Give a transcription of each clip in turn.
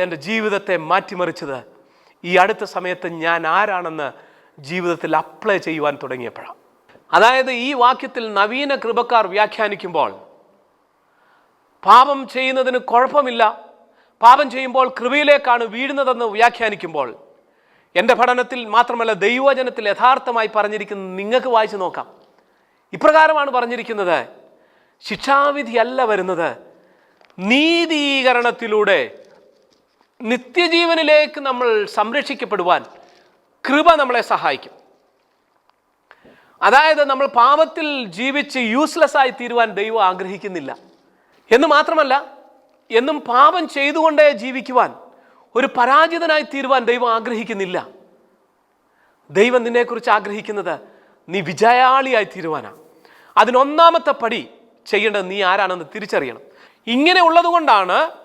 എന്റെ ജീവിതത്തെ മാറ്റിമറിച്ചത്. ഈ അടുത്ത സമയത്ത് ഞാൻ ആരാണെന്ന് ജീവിതത്തിൽ അപ്ലൈ ചെയ്യുവാൻ തുടങ്ങിയപ്പോഴാണ് അതായത് ഈ വാക്യത്തിൽ നവീന കൃപക്കാർ വ്യാഖ്യാനിക്കുമ്പോൾ പാപം ചെയ്യുന്നതിന് കുഴപ്പമില്ല. പാപം ചെയ്യുമ്പോൾ കൃപയിലേക്കാണ് വീഴുന്നതെന്ന് വ്യാഖ്യാനിക്കുമ്പോൾ എന്റെ പഠനത്തിൽ മാത്രമല്ല ദൈവവചനത്തിൽ യഥാർത്ഥമായി പറഞ്ഞിരിക്കുന്നത് നിങ്ങൾക്ക് വായിച്ചു നോക്കാം. ഇപ്രകാരമാണ് പറഞ്ഞിരിക്കുന്നത്. ശിക്ഷാവിധിയല്ല വരുന്നത്. നീതീകരണത്തിലൂടെ നിത്യജീവനിലേക്ക് നമ്മൾ സംരക്ഷിക്കപ്പെടുവാൻ കൃപ നമ്മളെ സഹായിക്കും. അതായത് നമ്മൾ പാപത്തിൽ ജീവിച്ച് യൂസ്ലെസ് ആയി തീരുവാൻ ദൈവം ആഗ്രഹിക്കുന്നില്ല. എന്ന് മാത്രമല്ല എന്നും പാപം ചെയ്തുകൊണ്ടേ ജീവിക്കുവാൻ ഒരു പരാജിതനായി തീരുവാൻ ദൈവം ആഗ്രഹിക്കുന്നില്ല. ദൈവം നിന്നെക്കുറിച്ച് ആഗ്രഹിക്കുന്നത് നീ വിജയാളിയായി തീരുവാനാണ് അതിനൊന്നാമത്തെ പടി ചെയ്യേണ്ടത് നീ ആരാണെന്ന് തിരിച്ചറിയണം. ഇങ്ങനെ ഉള്ളതുകൊണ്ടാണ്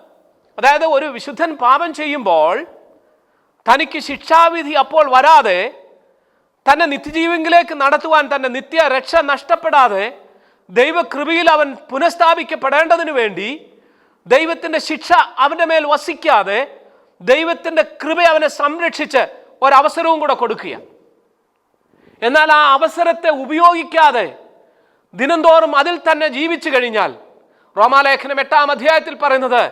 അതായത് ഒരു വിശുദ്ധൻ പാപം ചെയ്യുമ്പോൾ തനിക്ക് ശിക്ഷാവിധി അപ്പോൾ വരാതെ തന്നെ നിത്യജീവങ്കിലേക്ക് നടത്തുവാൻ തന്നെ നിത്യ രക്ഷ നഷ്ടപ്പെടാതെ ദൈവകൃപയിൽ അവൻ പുനഃസ്ഥാപിക്കപ്പെടേണ്ടതിനു വേണ്ടി ദൈവത്തിന്റെ ശിക്ഷ അവന്റെ മേൽ വസിക്കാതെ ദൈവത്തിന്റെ കൃപ അവനെ സംരക്ഷിച്ച് ഒരവസരവും കൂടെ കൊടുക്കുക എന്നാൽ ആ അവസരത്തെ ഉപയോഗിക്കാതെ ദിനംതോറും അതിൽ തന്നെ ജീവിച്ചു കഴിഞ്ഞാൽ റോമാലേഖനം എട്ടാം അധ്യായത്തിൽ പറയുന്നത്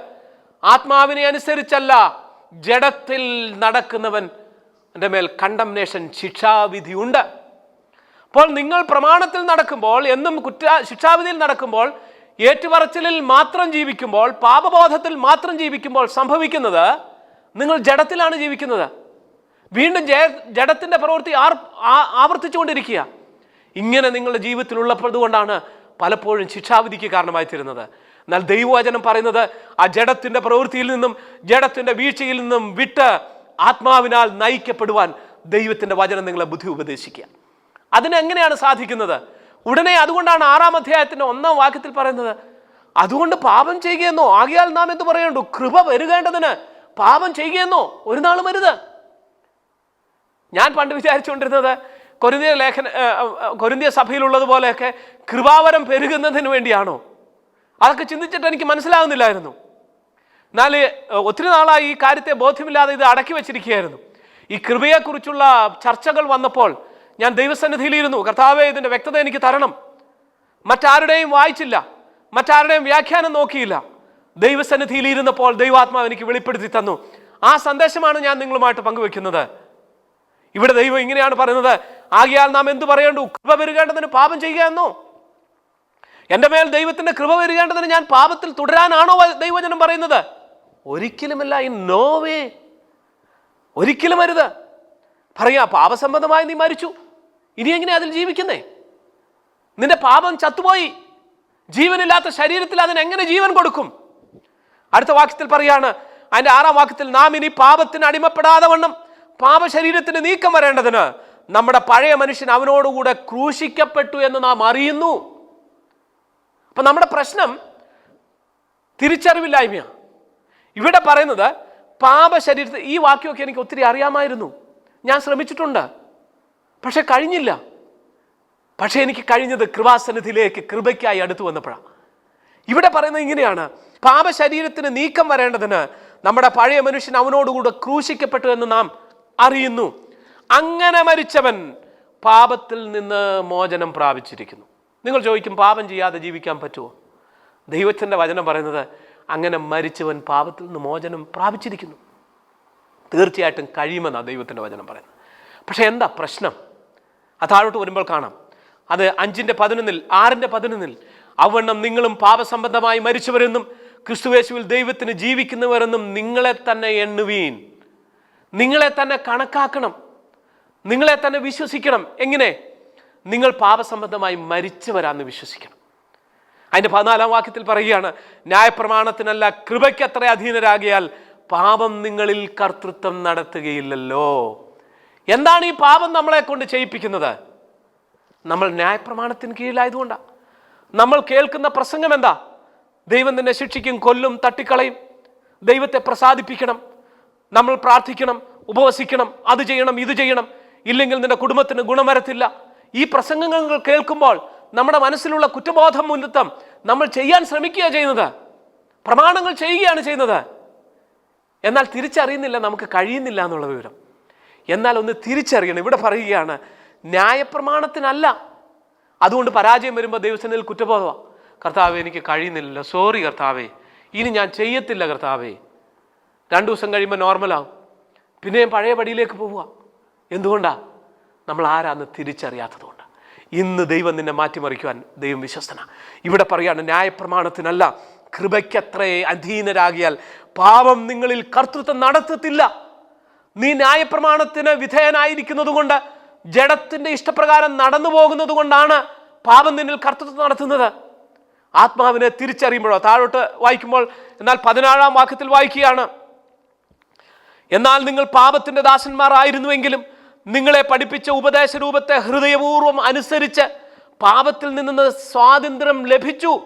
ആത്മാവിനെ അനുസരിച്ചല്ല ജഡത്തിൽ നടക്കുന്നവൻ എന്റെ മേൽ കണ്ടംനേഷൻ ശിക്ഷാവിധിയുണ്ട് അപ്പോൾ നിങ്ങൾ പ്രമാണത്തിൽ നടക്കുമ്പോൾ എന്നും കുറ്റ ശിക്ഷാവിധിയിൽ നടക്കുമ്പോൾ ഏറ്റുപറച്ചിലിൽ മാത്രം ജീവിക്കുമ്പോൾ പാപബോധത്തിൽ മാത്രം ജീവിക്കുമ്പോൾ സംഭവിക്കുന്നത് നിങ്ങൾ ജഡത്തിലാണ് ജീവിക്കുന്നത്. വീണ്ടും ജയ ജഡത്തിന്റെ പ്രവൃത്തി ആർ ആവർത്തിച്ചുകൊണ്ടിരിക്കുക. ഇങ്ങനെ നിങ്ങളുടെ ജീവിതത്തിൽ ഉള്ളപ്പോഴുകൊണ്ടാണ് പലപ്പോഴും ശിക്ഷാവിധിക്ക് കാരണമായി തീരുന്നത് എന്നാൽ ദൈവവചനം പറയുന്നത് ആ ജഡത്തിന്റെ പ്രവൃത്തിയിൽ നിന്നും ജഡത്തിന്റെ വീഴ്ചയിൽ നിന്നും വിട്ട് ആത്മാവിനാൽ നയിക്കപ്പെടുവാൻ ദൈവത്തിന്റെ വചനം നിങ്ങളെ ബുദ്ധി ഉപദേശിക്കുക. അതിനെങ്ങനെയാണ് സാധിക്കുന്നത്? ഉടനെ അതുകൊണ്ടാണ് ആറാം അധ്യായത്തിന്റെ ഒന്നാം വാക്യത്തിൽ പറയുന്നത് അതുകൊണ്ട് പാപം ചെയ്യുകയെന്നോ? ആകിയാൽ നാം എന്ത് പറയുന്നുണ്ടോ കൃപ വരുകേണ്ടതിന് പാപം ചെയ്യുകയെന്നോ? ഒരു നാളും വരുത്. ഞാൻ പണ്ട് വിചാരിച്ചുകൊണ്ടിരുന്നത് കൊരിന്തിയ ലേഖന കൊരിന്തിയ സഭയിലുള്ളതുപോലെയൊക്കെ കൃപാവരം പെരുകുന്നതിന് വേണ്ടിയാണോ? അതൊക്കെ ചിന്തിച്ചിട്ട് എനിക്ക് മനസ്സിലാകുന്നില്ലായിരുന്നു എന്നാൽ ഒത്തിരി നാളായി ഈ കാര്യത്തെ ബോധ്യമില്ലാതെ ഇത് അടക്കി വെച്ചിരിക്കുകയായിരുന്നു. ഈ കൃപയെക്കുറിച്ചുള്ള ചർച്ചകൾ വന്നപ്പോൾ ഞാൻ ദൈവസന്നിധിയിലിരുന്നു. കർത്താവെ ഇതിന്റെ വ്യക്തത എനിക്ക് തരണം. മറ്റാരുടെയും വായിച്ചില്ല. മറ്റാരുടെയും വ്യാഖ്യാനം നോക്കിയില്ല. ദൈവസന്നിധിയിലിരുന്നപ്പോൾ ദൈവാത്മാവ് എനിക്ക് വെളിപ്പെടുത്തി തന്നു. ആ സന്ദേശമാണ് ഞാൻ നിങ്ങളുമായിട്ട് പങ്കുവെക്കുന്നത്. ഇവിടെ ദൈവം ഇങ്ങനെയാണ് പറയുന്നത്. ആകിയാൽ നാം എന്തു പറയേണ്ടു? കൃപ വരികേണ്ടതിന് പാപം ചെയ്യുക എന്നോ? എന്റെ മേൽ ദൈവത്തിന്റെ കൃപ വരികേണ്ടതിന് ഞാൻ പാപത്തിൽ തുടരാനാണോ ദൈവജനം പറയുന്നത്? ഒരിക്കലുമല്ല ഇൻ നോ വേ ഒരിക്കലും അരുത്. പറയാ പാപസംബന്ധമായി നീ മരിച്ചു. ഇനി എങ്ങനെ അതിൽ ജീവിക്കുന്നേ? നിന്റെ പാപം ചത്തുപോയി. ജീവനില്ലാത്ത ശരീരത്തിൽ അതിനെങ്ങനെ ജീവൻ കൊടുക്കും? അടുത്ത വാക്യത്തിൽ പറയാണ് അതിന്റെ ആറാം വാക്യത്തിൽ നാം ഇനി പാപത്തിന് അടിമപ്പെടാതെ വണ്ണം. പാപശരീരത്തിന് നീക്കം വരേണ്ടതിന് നമ്മുടെ പഴയ മനുഷ്യൻ അവനോടുകൂടെ ക്രൂശിക്കപ്പെട്ടു എന്ന് നാം അറിയുന്നു. അപ്പൊ നമ്മുടെ പ്രശ്നം തിരിച്ചറിവില്ലായ്മയാണ്. ഇവിടെ പറയുന്നത് പാപ ശരീരത്തിൽ ഈ വാക്യമൊക്കെ എനിക്ക് ഒത്തിരി അറിയാമായിരുന്നു. ഞാൻ ശ്രമിച്ചിട്ടുണ്ട്. പക്ഷെ കഴിഞ്ഞില്ല. പക്ഷെ എനിക്ക് കഴിഞ്ഞത് കൃപാസന്നിധിയിലേക്ക് കൃപയ്ക്കായി അടുത്തു വന്നപ്പോഴാണ് ഇവിടെ പറയുന്നത് ഇങ്ങനെയാണ്. പാപശരീരത്തിന് നീക്കം വരേണ്ടതിന് നമ്മുടെ പഴയ മനുഷ്യൻ അവനോടുകൂടെ ക്രൂശിക്കപ്പെട്ടു എന്ന് നാം അറിയുന്നു. അങ്ങനെ മരിച്ചവൻ പാപത്തിൽ നിന്ന് മോചനം പ്രാപിച്ചിരിക്കുന്നു. നിങ്ങൾ ചോദിക്കും പാപം ചെയ്യാതെ ജീവിക്കാൻ പറ്റുമോ? ദൈവത്തിന്റെ വചനം പറയുന്നത് അങ്ങനെ മരിച്ചവൻ പാപത്തിൽ നിന്ന് മോചനം പ്രാപിച്ചിരിക്കുന്നു. തീർച്ചയായിട്ടും കഴിയുമെന്നാണ് ദൈവത്തിന്റെ വചനം പറയുന്നത്. പക്ഷേ എന്താ പ്രശ്നം? അത് താഴോട്ട് വരുമ്പോൾ കാണാം. അത് അഞ്ചിന്റെ പതിനൊന്നിൽ ആറിന്റെ പതിനൊന്നിൽ അവണ്ണം നിങ്ങളും പാപസംബന്ധമായി മരിച്ചവരെന്നും ക്രിസ്തുവേശുവിൽ ദൈവത്തിന് ജീവിക്കുന്നവരെന്നും നിങ്ങളെ തന്നെ എണ്ണുവീൻ. നിങ്ങളെ തന്നെ കണക്കാക്കണം. നിങ്ങളെ തന്നെ വിശ്വസിക്കണം. എങ്ങനെ? നിങ്ങൾ പാപസംബന്ധമായി മരിച്ചവരാന്ന് വിശ്വസിക്കണം. അതിന്റെ പതിനാലാം വാക്യത്തിൽ പറയുകയാണ് ന്യായപ്രമാണത്തിനല്ല കൃപയ്ക്ക് അത്ര അധീനരാകിയാൽ പാപം നിങ്ങളിൽ കർത്തൃത്വം നടത്തുകയില്ലല്ലോ. എന്താണ് ഈ പാപം നമ്മളെ കൊണ്ട് ചെയ്യിപ്പിക്കുന്നത്? നമ്മൾ ന്യായപ്രമാണത്തിന് കീഴിലായതുകൊണ്ടാണ് നമ്മൾ കേൾക്കുന്ന പ്രസംഗം എന്താ? ദൈവം തന്നെ ശിക്ഷിക്കും കൊല്ലും തട്ടിക്കളയും. ദൈവത്തെ പ്രസാദിപ്പിക്കണം നമ്മൾ പ്രാർത്ഥിക്കണം ഉപവസിക്കണം അത് ചെയ്യണം ഇത് ചെയ്യണം. ഇല്ലെങ്കിൽ നിന്റെ കുടുംബത്തിന് ഗുണം വരത്തില്ല. ഈ പ്രസംഗങ്ങൾ കേൾക്കുമ്പോൾ നമ്മുടെ മനസ്സിലുള്ള കുറ്റബോധം മുന്നത്തം നമ്മൾ ചെയ്യാൻ ശ്രമിക്കുക ചെയ്യുന്നത്. പ്രമാണങ്ങൾ ചെയ്യുകയാണ് ചെയ്യുന്നത്. എന്നാൽ തിരിച്ചറിയുന്നില്ല നമുക്ക് കഴിയുന്നില്ല എന്നുള്ള വിവരം. എന്നാൽ ഒന്ന് തിരിച്ചറിയണം. ഇവിടെ പറയുകയാണ് ന്യായപ്രമാണത്തിനല്ല. അതുകൊണ്ട് പരാജയം വരുമ്പോൾ ദൈവസേനയിൽ കുറ്റബോധമാണ് കർത്താവെ എനിക്ക് കഴിയുന്നില്ല സോറി കർത്താവേ. ഇനി ഞാൻ ചെയ്യത്തില്ല കർത്താവേ. രണ്ടു ദിവസം കഴിയുമ്പോൾ നോർമലാവും പിന്നെയും പഴയ പടിയിലേക്ക് പോവുക. എന്തുകൊണ്ടാ? നമ്മൾ ആരാന്ന് തിരിച്ചറിയാത്തതുകൊണ്ട്. ഇന്ന് ദൈവം നിന്നെ മാറ്റിമറിക്കുവാൻ ദൈവം വിശ്വസ്തന. ഇവിടെ പറയാണ് ന്യായപ്രമാണത്തിനല്ല കൃപയ്ക്കത്രേ അധീനരാകിയാൽ പാപം നിങ്ങളിൽ കർത്തൃത്വം നടത്തത്തില്ല. നീ ന്യായപ്രമാണത്തിന് വിധേയനായിരിക്കുന്നത് കൊണ്ട് ജഡത്തിന്റെ ഇഷ്ടപ്രകാരം നടന്നു പോകുന്നത് കൊണ്ടാണ് പാപം നിന്നിൽ കർത്തൃത്വം നടത്തുന്നത്. ആത്മാവിനെ തിരിച്ചറിയുമ്പോഴോ താഴോട്ട് വായിക്കുമ്പോൾ എന്നാൽ പതിനാറാം വാക്യത്തിൽ വായിക്കുകയാണ് എന്നാൽ നിങ്ങൾ പാപത്തിന്റെ ദാസന്മാരായിരുന്നുവെങ്കിലും നിങ്ങളെ പഠിപ്പിച്ച ഉപദേശ രൂപത്തെ ഹൃദയപൂർവം അനുസരിച്ച് പാപത്തിൽ നിന്ന് സ്വാതന്ത്ര്യം ലഭിച്ചു.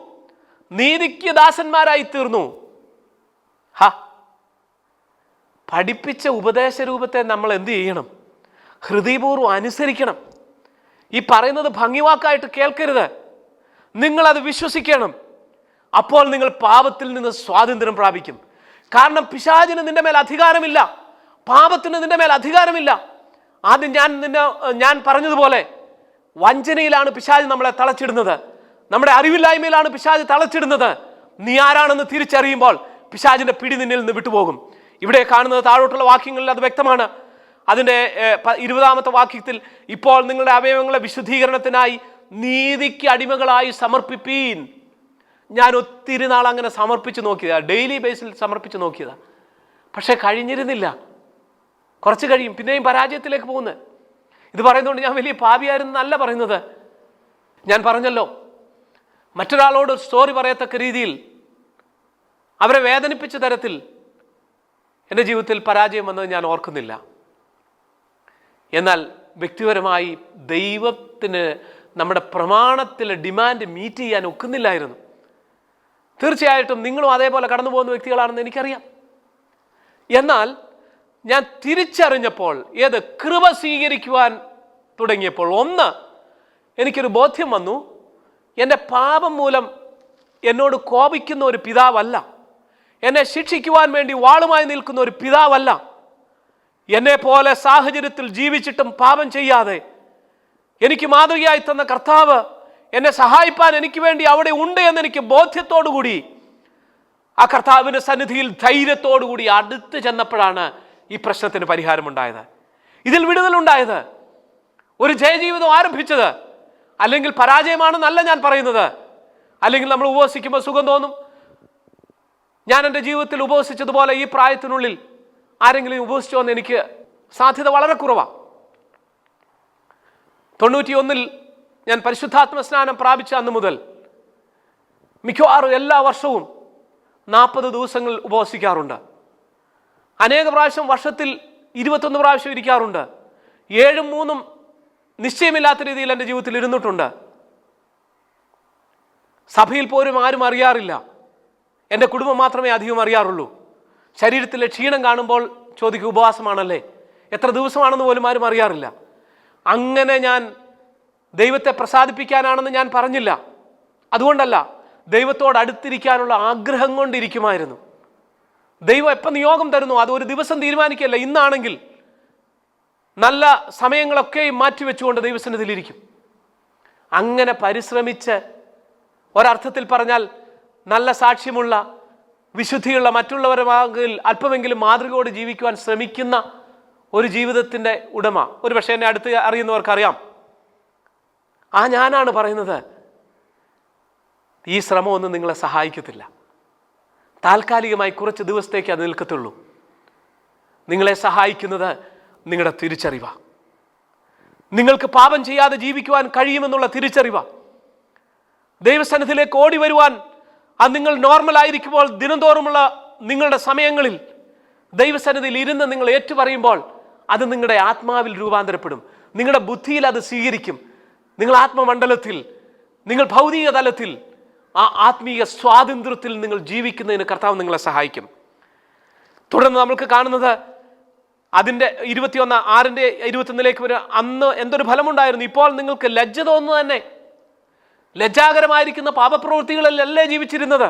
നീതിക്ക് ദാസന്മാരായി തീർന്നു. ഹ. പഠിപ്പിച്ച ഉപദേശ രൂപത്തെ നമ്മൾ എന്ത് ചെയ്യണം? ഹൃദയപൂർവം അനുസരിക്കണം. ഈ പറയുന്നത് ഭംഗിവാക്കായിട്ട് കേൾക്കരുത്. നിങ്ങളത് വിശ്വസിക്കണം. അപ്പോൾ നിങ്ങൾ പാപത്തിൽ നിന്ന് സ്വാതന്ത്ര്യം പ്രാപിക്കും. കാരണം പിശാചിന് നിന്റെ മേൽ അധികാരമില്ല. പാപത്തിന് നിന്റെ മേൽ അധികാരമില്ല. ആദ്യം ഞാൻ നിന്നെ ഞാൻ പറഞ്ഞതുപോലെ വഞ്ചനയിലാണ് പിശാജ് നമ്മളെ തളച്ചിടുന്നത്. നമ്മുടെ അറിവില്ലായ്മയിലാണ് പിശാജ് തളച്ചിടുന്നത്. നീ ആരാണെന്ന് തിരിച്ചറിയുമ്പോൾ പിശാജിന്റെ പിടി നിന്നിൽ നിന്ന് വിട്ടുപോകും. ഇവിടെ കാണുന്നത് താഴോട്ടുള്ള വാക്യങ്ങളിൽ അത് വ്യക്തമാണ്. അതിന്റെ ഇരുപതാമത്തെ വാക്യത്തിൽ ഇപ്പോൾ നിങ്ങളുടെ അവയവങ്ങളെ വിശുദ്ധീകരണത്തിനായി നീതിക്ക് അടിമകളായി സമർപ്പിപ്പീൻ. ഞാൻ ഒത്തിരി നാൾ അങ്ങനെ സമർപ്പിച്ച് നോക്കിയതാണ് ഡെയിലി ബേസിൽ സമർപ്പിച്ച് നോക്കിയതാണ് പക്ഷേ കഴിഞ്ഞിരുന്നില്ല. കുറച്ച് കഴിയും പിന്നെയും പരാജയത്തിലേക്ക് പോകുന്നത് ഇത് പറയുന്നതുകൊണ്ട് ഞാൻ വലിയ പാപിയായിരുന്നല്ല പറയുന്നത്. ഞാൻ പറഞ്ഞല്ലോ മറ്റൊരാളോട് സ്റ്റോറി പറയത്തക്ക രീതിയിൽ അവരെ വേദനിപ്പിച്ച തരത്തിൽ എന്റെ ജീവിതത്തിൽ പരാജയം വന്നത് ഞാൻ ഓർക്കുന്നില്ല. എന്നാൽ വ്യക്തിപരമായി ദൈവത്തിന് നമ്മുടെ പ്രമാണത്തിലെ ഡിമാൻഡ് മീറ്റ് ചെയ്യാൻ ഒക്കുന്നില്ലായിരുന്നു. തീർച്ചയായിട്ടും നിങ്ങളും അതേപോലെ കടന്നു പോകുന്ന വ്യക്തികളാണെന്ന് എനിക്കറിയാം. എന്നാൽ ഞാൻ തിരിച്ചറിഞ്ഞപ്പോൾ ഏത് കൃപ സ്വീകരിക്കുവാൻ തുടങ്ങിയപ്പോൾ ഒന്ന് എനിക്കൊരു ബോധ്യം വന്നു. എന്റെ പാപം മൂലം എന്നോട് കോപിക്കുന്ന ഒരു പിതാവല്ല. എന്നെ ശിക്ഷിക്കുവാൻ വേണ്ടി വാളുമായി നിൽക്കുന്ന ഒരു പിതാവല്ല. എന്നെ പോലെ സാഹചര്യത്തിൽ ജീവിച്ചിട്ടും പാപം ചെയ്യാതെ എനിക്ക് മാതൃകയായി തന്ന കർത്താവ് എന്നെ സഹായിപ്പാൻ എനിക്ക് വേണ്ടി അവിടെ ഉണ്ട് എന്ന് എനിക്ക് ബോധ്യത്തോടുകൂടി ആ കർത്താവിന്റെ സന്നിധിയിൽ ധൈര്യത്തോടുകൂടി അടുത്ത് ചെന്നപ്പോഴാണ് ഈ പ്രശ്നത്തിന് പരിഹാരമുണ്ടായത്? ഇതിൽ വിടുതലുണ്ടായത്? ഒരു ജയജീവിതം ആരംഭിച്ചത്? അല്ലെങ്കിൽ പരാജയമാണെന്നല്ല ഞാൻ പറയുന്നത്. അല്ലെങ്കിൽ നമ്മൾ ഉപവസിക്കുമ്പോൾ സുഖം തോന്നും? ഞാൻ എന്റെ ജീവിതത്തിൽ ഉപവസിച്ചതുപോലെ ഈ പ്രായത്തിനുള്ളിൽ ആരെങ്കിലും ഉപവസിച്ചോ എന്ന് എനിക്ക് സാധ്യത വളരെ കുറവാണ് തൊണ്ണൂറ്റി ഒന്നിൽ ഞാൻ പരിശുദ്ധാത്മ സ്നാനം പ്രാപിച്ച അന്ന് മുതൽ മിക്കവാറും എല്ലാ വർഷവും നാൽപ്പത് ദിവസങ്ങൾ ഉപവസിക്കാറുണ്ട്. അനേക പ്രാവശ്യം വർഷത്തിൽ ഇരുപത്തൊന്ന് പ്രാവശ്യം ഇരിക്കാറുണ്ട്. ഏഴും മൂന്നും നിശ്ചയമില്ലാത്ത രീതിയിൽ എന്റെ ജീവിതത്തിൽ ഇരുന്നിട്ടുണ്ട്. സഭയിൽ പോലും ആരും അറിയാറില്ല. എന്റെ കുടുംബം മാത്രമേ അധികം അറിയാറുള്ളൂ. ശരീരത്തിലെ ക്ഷീണം കാണുമ്പോൾ ചോദിക്കും ഉപവാസമാണല്ലേ? എത്ര ദിവസമാണെന്ന് പോലും ആരും അറിയാറില്ല. അങ്ങനെ ഞാൻ ദൈവത്തെ പ്രസാദിപ്പിക്കാനാണെന്ന് ഞാൻ പറഞ്ഞില്ല. അതുകൊണ്ടല്ല ദൈവത്തോട് അടുത്തിരിക്കാനുള്ള ആഗ്രഹം കൊണ്ടിരിക്കുമായിരുന്നു. ദൈവം എപ്പം നിയോഗം തരുന്നു? അത് ഒരു ദിവസം തീരുമാനിക്കല്ല ഇന്നാണെങ്കിൽ നല്ല സമയങ്ങളൊക്കെയും മാറ്റിവെച്ചുകൊണ്ട് ദൈവസന്നിധിയിലിരിക്കും. അങ്ങനെ പരിശ്രമിച്ച് ഒരർത്ഥത്തിൽ പറഞ്ഞാൽ നല്ല സാക്ഷ്യമുള്ള വിശുദ്ധിയുള്ള മറ്റുള്ളവരുമാകിൽ അല്പമെങ്കിലും മാതൃകയോട് ജീവിക്കുവാൻ ശ്രമിക്കുന്ന ഒരു ജീവിതത്തിന്റെ ഉടമ. ഒരു പക്ഷേ എന്നെ അടുത്ത് അറിയുന്നവർക്കറിയാം. ആ ഞാനാണ് പറയുന്നത്. ഈ ശ്രമമൊന്നും നിങ്ങളെ സഹായിക്കത്തില്ല. താൽക്കാലികമായി കുറച്ച് ദിവസത്തേക്ക് അത് നിൽക്കത്തുള്ളൂ. നിങ്ങളെ സഹായിക്കുന്നത് നിങ്ങളുടെ തിരിച്ചറിവ. നിങ്ങൾക്ക് പാപം ചെയ്യാതെ ജീവിക്കുവാൻ കഴിയുമെന്നുള്ള തിരിച്ചറിവ. ദൈവസന്നിധിയിലേക്ക് ഓടി വരുവാൻ അത് നിങ്ങൾ നോർമൽ ആയിരിക്കുമ്പോൾ ദിനംതോറുമുള്ള നിങ്ങളുടെ സമയങ്ങളിൽ ദൈവസന്നിധിയിൽ ഇരുന്ന് നിങ്ങൾ ഏറ്റുപറയുമ്പോൾ അത് നിങ്ങളുടെ ആത്മാവിൽ രൂപാന്തരപ്പെടും. നിങ്ങളുടെ ബുദ്ധിയിൽ അത് സ്വീകരിക്കും. നിങ്ങൾ ആത്മമണ്ഡലത്തിൽ നിങ്ങൾ ഭൗതിക തലത്തിൽ ആ ആത്മീയ സ്വാതന്ത്ര്യത്തിൽ നിങ്ങൾ ജീവിക്കുന്നതിന് കർത്താവ് നിങ്ങളെ സഹായിക്കും. തുടർന്ന് നമ്മൾക്ക് കാണുന്നത് അതിന്റെ ഇരുപത്തിയൊന്ന് ആറിന്റെ ഇരുപത്തൊന്നിലേക്ക് വരെ അന്ന് എന്തൊരു ഫലമുണ്ടായിരുന്നു? ഇപ്പോൾ നിങ്ങൾക്ക് ലജ്ജ തോന്നുന്നു തന്നെ. ലജ്ജാകരമായിരിക്കുന്ന പാപപ്രവൃത്തികളിലല്ലേ ജീവിച്ചിരുന്നത്?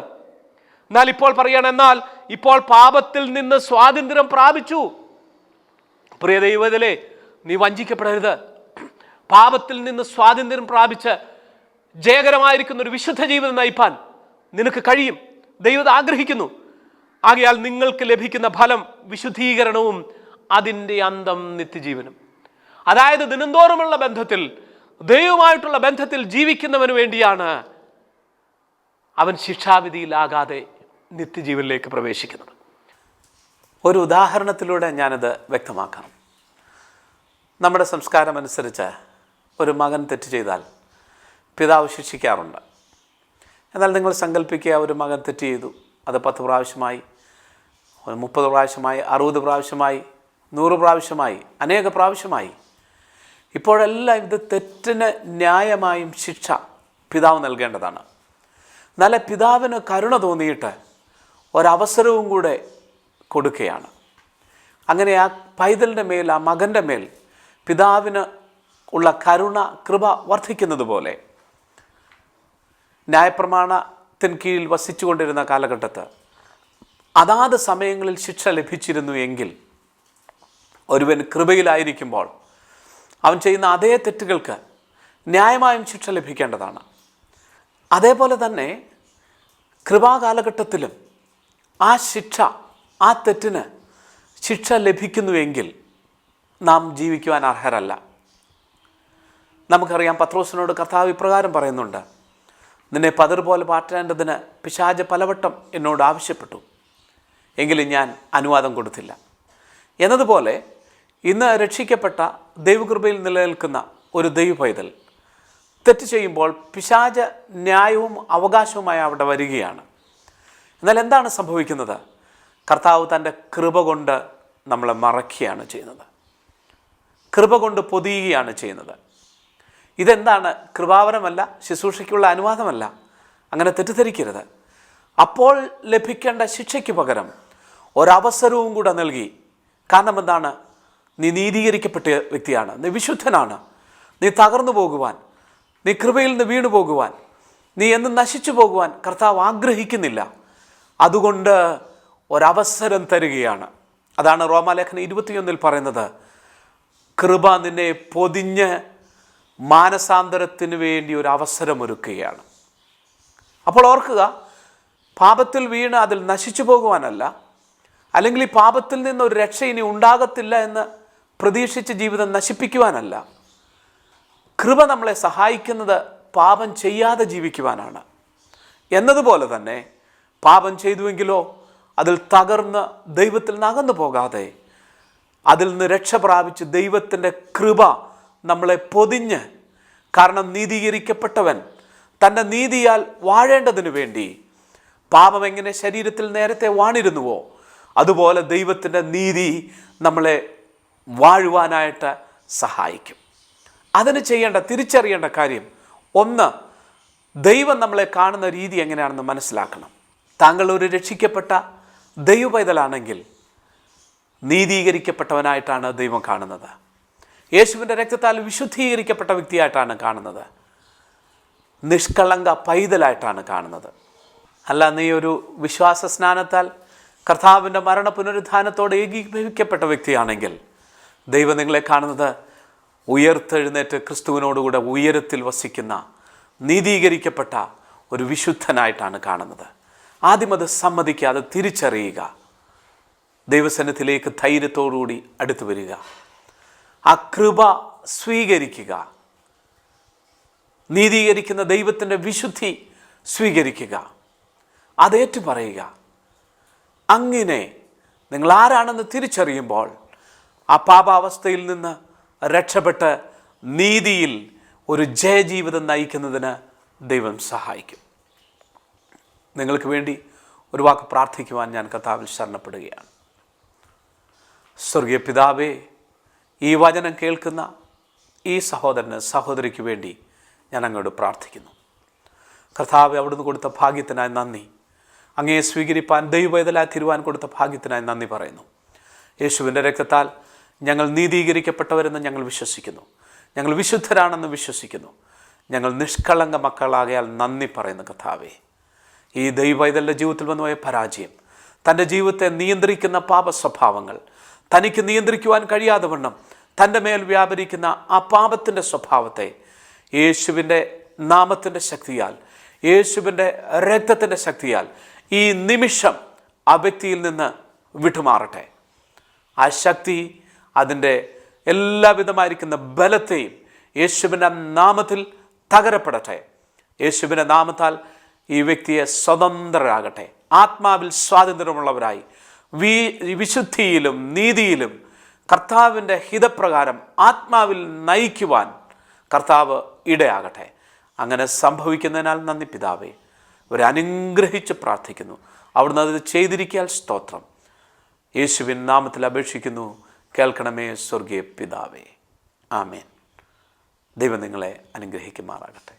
എന്നാൽ ഇപ്പോൾ പറയണം എന്നാൽ ഇപ്പോൾ പാപത്തിൽ നിന്ന് സ്വാതന്ത്ര്യം പ്രാപിച്ചു. പ്രിയ ദൈവത്തിലെ നീ വഞ്ചിക്കപ്പെടരുത്. പാപത്തിൽ നിന്ന് സ്വാതന്ത്ര്യം പ്രാപിച്ച് ജയകരമായിരിക്കുന്ന ഒരു വിശുദ്ധ ജീവിതം നയിപ്പാൻ നിനക്ക് കഴിയും. ദൈവം ആഗ്രഹിക്കുന്നു. ആകയാൽ നിങ്ങൾക്ക് ലഭിക്കുന്ന ഫലം വിശുദ്ധീകരണവും അതിന്റെ അന്തം നിത്യജീവനും. അതായത് ദിനംതോറുമുള്ള ബന്ധത്തിൽ ദൈവമായിട്ടുള്ള ബന്ധത്തിൽ ജീവിക്കുന്നവന് വേണ്ടിയാണ് അവൻ ശിക്ഷാവിധിയിലാകാതെ നിത്യജീവനിലേക്ക് പ്രവേശിക്കുന്നത്. ഒരു ഉദാഹരണത്തിലൂടെ ഞാനത് വ്യക്തമാക്കാം. നമ്മുടെ സംസ്കാരം അനുസരിച്ച് ഒരു മകൻ തെറ്റ് ചെയ്താൽ പിതാവ് ശിക്ഷിക്കാറുണ്ട്. എന്നാൽ നിങ്ങൾ സങ്കല്പിക്കുക ഒരു മകൻ തെറ്റ് ചെയ്തു അത് പത്ത് പ്രാവശ്യമായി മുപ്പത് പ്രാവശ്യമായി അറുപത് പ്രാവശ്യമായി നൂറ് പ്രാവശ്യമായി അനേക പ്രാവശ്യമായി. ഇപ്പോഴെല്ലാം ഇത് തെറ്റിന് ന്യായമായും ശിക്ഷ പിതാവ് നൽകേണ്ടതാണ്. നല്ല പിതാവിന് കരുണ തോന്നിയിട്ട് ഒരവസരവും കൂടെ കൊടുക്കുകയാണ്. അങ്ങനെ ആ പൈതലിന്റെ മേൽ ആ മകന്റെ മേൽ പിതാവിന് ഉള്ള കരുണ കൃപ വർദ്ധിക്കുന്നത് പോലെ ന്യായപ്രമാണത്തിന് കീഴിൽ വസിച്ചുകൊണ്ടിരുന്ന കാലഘട്ടത്ത് അതാത് സമയങ്ങളിൽ ശിക്ഷ ലഭിച്ചിരുന്നു എങ്കിൽ ഒരുവൻ കൃപയിലായിരിക്കുമ്പോൾ അവൻ ചെയ്യുന്ന അതേ തെറ്റുകൾക്ക് ന്യായമായും ശിക്ഷ ലഭിക്കേണ്ടതാണ്. അതേപോലെ തന്നെ കൃപാകാലഘട്ടത്തിലും ആ ശിക്ഷ ആ തെറ്റിന് ശിക്ഷ ലഭിക്കുന്നുവെങ്കിൽ നാം ജീവിക്കുവാൻ അർഹരല്ല. നമുക്കറിയാം പത്രോസിനോട് കർത്താവ് ഇപ്രകാരം പറയുന്നുണ്ട്. നിന്നെ പതിർ പോലെ പാറ്റേണ്ടതിന് പിശാജ് പലവട്ടം എന്നോട് ആവശ്യപ്പെട്ടു. എങ്കിലും ഞാൻ അനുവാദം കൊടുത്തില്ല. എന്നതുപോലെ ഇന്ന് രക്ഷിക്കപ്പെട്ട ദൈവകൃപയിൽ നിലനിൽക്കുന്ന ഒരു ദൈവ പൈതൽ തെറ്റ് ചെയ്യുമ്പോൾ പിശാജ് ന്യായവും അവകാശവുമായി അവിടെ വരികയാണ്. എന്നാൽ എന്താണ് സംഭവിക്കുന്നത്? കർത്താവ് തന്റെ കൃപ കൊണ്ട് നമ്മളെ മറക്കുകയാണ് ചെയ്യുന്നത്. കൃപ കൊണ്ട് പൊതിയുകയാണ് ചെയ്യുന്നത്. ഇതെന്താണ്? കൃപാവരമല്ല ശുശ്രൂഷയ്ക്കുള്ള അനുവാദമല്ല. അങ്ങനെ തെറ്റിദ്ധരിക്കരുത്. അപ്പോൾ ലഭിക്കേണ്ട ശിക്ഷയ്ക്ക് പകരം ഒരവസരവും കൂടെ നൽകി. കാരണം എന്താണ്? നീ നീതീകരിക്കപ്പെട്ട വ്യക്തിയാണ്. നീ വിശുദ്ധനാണ്. നീ തകർന്നു പോകുവാൻ. നീ കൃപയിൽ നിന്ന് വീണു പോകുവാൻ. നീ എന്ന് നശിച്ചു പോകുവാൻ കർത്താവ് ആഗ്രഹിക്കുന്നില്ല. അതുകൊണ്ട് ഒരവസരം തരികയാണ്. അതാണ് റോമാലേഖനം ഇരുപത്തിയൊന്നിൽ പറയുന്നത്. കൃപ നിന്നെ പൊതിഞ്ഞ് മാനസാന്തരത്തിന് വേണ്ടി ഒരു അവസരമൊരുക്കുകയാണ് അപ്പോൾ ഓർക്കുക പാപത്തിൽ വീണ് അതിൽ നശിച്ചു പോകുവാനല്ല അല്ലെങ്കിൽ ഈ പാപത്തിൽ നിന്ന് ഒരു രക്ഷ ഇനി ഉണ്ടാകത്തില്ല എന്ന് പ്രതീക്ഷിച്ച് ജീവിതം നശിപ്പിക്കുവാനല്ല. കൃപ നമ്മളെ സഹായിക്കുന്നത് പാപം ചെയ്യാതെ ജീവിക്കുവാനാണ്. എന്നതുപോലെ തന്നെ പാപം ചെയ്തുവെങ്കിലോ അതിൽ തകർന്ന് ദൈവത്തിൽ നിന്ന് അകന്നു പോകാതെ അതിൽ നിന്ന് രക്ഷ പ്രാപിച്ച് ദൈവത്തിന്റെ കൃപ നമ്മളെ പൊതിഞ്ഞ് കാരണം നീതീകരിക്കപ്പെട്ടവൻ തന്റെ നീതിയാൽ വാഴേണ്ടതിനു വേണ്ടി പാപം എങ്ങനെ ശരീരത്തിൽ നേരത്തെ വാണിരുന്നുവോ അതുപോലെ ദൈവത്തിന്റെ നീതി നമ്മളെ വാഴുവാനായിട്ട് സഹായിക്കും. അതിന് ചെയ്യേണ്ട തിരിച്ചറിയേണ്ട കാര്യം ഒന്ന് ദൈവം നമ്മളെ കാണുന്ന രീതി എങ്ങനെയാണെന്ന് മനസ്സിലാക്കണം. താങ്കൾ ഒരു രക്ഷിക്കപ്പെട്ട ദൈവപൈതലാണെങ്കിൽ നീതീകരിക്കപ്പെട്ടവനായിട്ടാണ് ദൈവം കാണുന്നത്. യേശുവിന്റെ രക്തത്താൽ വിശുദ്ധീകരിക്കപ്പെട്ട വ്യക്തിയായിട്ടാണ് കാണുന്നത്. നിഷ്കളങ്ക പൈതലായിട്ടാണ് കാണുന്നത്. അല്ല നീ ഒരു വിശ്വാസ സ്നാനത്താൽ കർത്താവിന്റെ മരണ പുനരുദ്ധാനത്തോടെ ഏകീഭവിക്കപ്പെട്ട വ്യക്തിയാണെങ്കിൽ ദൈവം നിങ്ങളെ കാണുന്നത് ഉയർത്തെഴുന്നേറ്റ് ക്രിസ്തുവിനോടുകൂടെ ഉയരത്തിൽ വസിക്കുന്ന നീതീകരിക്കപ്പെട്ട ഒരു വിശുദ്ധനായിട്ടാണ് കാണുന്നത്. ആദ്യം അത് സമ്മതിക്കാതെ തിരിച്ചറിയുക. ദൈവസനത്തിലേക്ക് ധൈര്യത്തോടുകൂടി അടുത്തു വരിക. ആ കൃപ സ്വീകരിക്കുക. നീതീകരിക്കുന്ന ദൈവത്തിന്റെ വിശുദ്ധി സ്വീകരിക്കുക. അതേറ്റു പറയുക അങ്ങനെ നിങ്ങൾ ആരാണെന്ന് തിരിച്ചറിയുമ്പോൾ ആ പാപാവസ്ഥയിൽ നിന്ന് രക്ഷപ്പെട്ട് നീതിയിൽ ഒരു ജയജീവിതം നയിക്കുന്നതിന് ദൈവം സഹായിക്കും. നിങ്ങൾക്ക് വേണ്ടി ഒരു വാക്ക് പ്രാർത്ഥിക്കുവാൻ ഞാൻ കഥാവിൽ ശരണപ്പെടുകയാണ്. സ്വർഗീയ പിതാവേ ഈ വചനം കേൾക്കുന്ന ഈ സഹോദരന് സഹോദരിക്ക് വേണ്ടി ഞാൻ അങ്ങോട്ട് പ്രാർത്ഥിക്കുന്നു. കർത്താവ് അവിടുന്ന് കൊടുത്ത ഭാഗ്യത്തിനായി നന്ദി. അങ്ങയെ സ്വീകരിപ്പാൻ ദൈവവേദലായി തിരുവാൻ കൊടുത്ത ഭാഗ്യത്തിനായി നന്ദി പറയുന്നു. യേശുവിന്റെ രക്തത്താൽ ഞങ്ങൾ നീതീകരിക്കപ്പെട്ടവരെന്ന് ഞങ്ങൾ വിശ്വസിക്കുന്നു. ഞങ്ങൾ വിശുദ്ധരാണെന്ന് വിശ്വസിക്കുന്നു. ഞങ്ങൾ നിഷ്കളങ്ക മക്കളാകയാൽ നന്ദി പറയുന്നു കഥാവേ ഈ ദൈവൈതലിന്റെ ജീവിതത്തിൽ വന്നുപോയ പരാജയം തന്റെ ജീവിതത്തെ നിയന്ത്രിക്കുന്ന പാപ സ്വഭാവങ്ങൾ തനിക്ക് നിയന്ത്രിക്കുവാൻ കഴിയാതെ വണ്ണം തന്റെ മേൽ വ്യാപരിക്കുന്ന ആ പാപത്തിന്റെ സ്വഭാവത്തെ യേശുവിന്റെ നാമത്തിന്റെ ശക്തിയാൽ യേശുവിന്റെ രക്തത്തിന്റെ ശക്തിയാൽ ഈ നിമിഷം ആ വ്യക്തിയിൽ നിന്ന് വിട്ടുമാറട്ടെ. ആ ശക്തി അതിന്റെ എല്ലാവിധമായിരിക്കുന്ന ബലത്തെയും യേശുവിന്റെ നാമത്തിൽ തകരപ്പെടട്ടെ. യേശുവിന്റെ നാമത്താൽ ഈ വ്യക്തിയെ സ്വതന്ത്രരാകട്ടെ. ആത്മാവിൽ സ്വാതന്ത്ര്യമുള്ളവരായി വി വിശുദ്ധിയിലും നീതിയിലും കർത്താവിന്റെ ഹിതപ്രകാരം ആത്മാവിൽ നയിക്കുവാൻ കർത്താവ് ഇടയാകട്ടെ. അങ്ങനെ സംഭവിക്കുന്നതിനാൽ നന്ദി പിതാവേ. ഒരു അനുഗ്രഹിച്ച് പ്രാർത്ഥിക്കുന്നു. അവിടുന്ന് അത് ചെയ്തിരിക്കാൻ സ്തോത്രം. യേശുവിൻ നാമത്തിൽ അപേക്ഷിക്കുന്നു. കേൾക്കണമേ സ്വർഗീയ പിതാവേ. ആമേൻ. ദൈവം നിങ്ങളെ അനുഗ്രഹിക്കുമാറാകട്ടെ.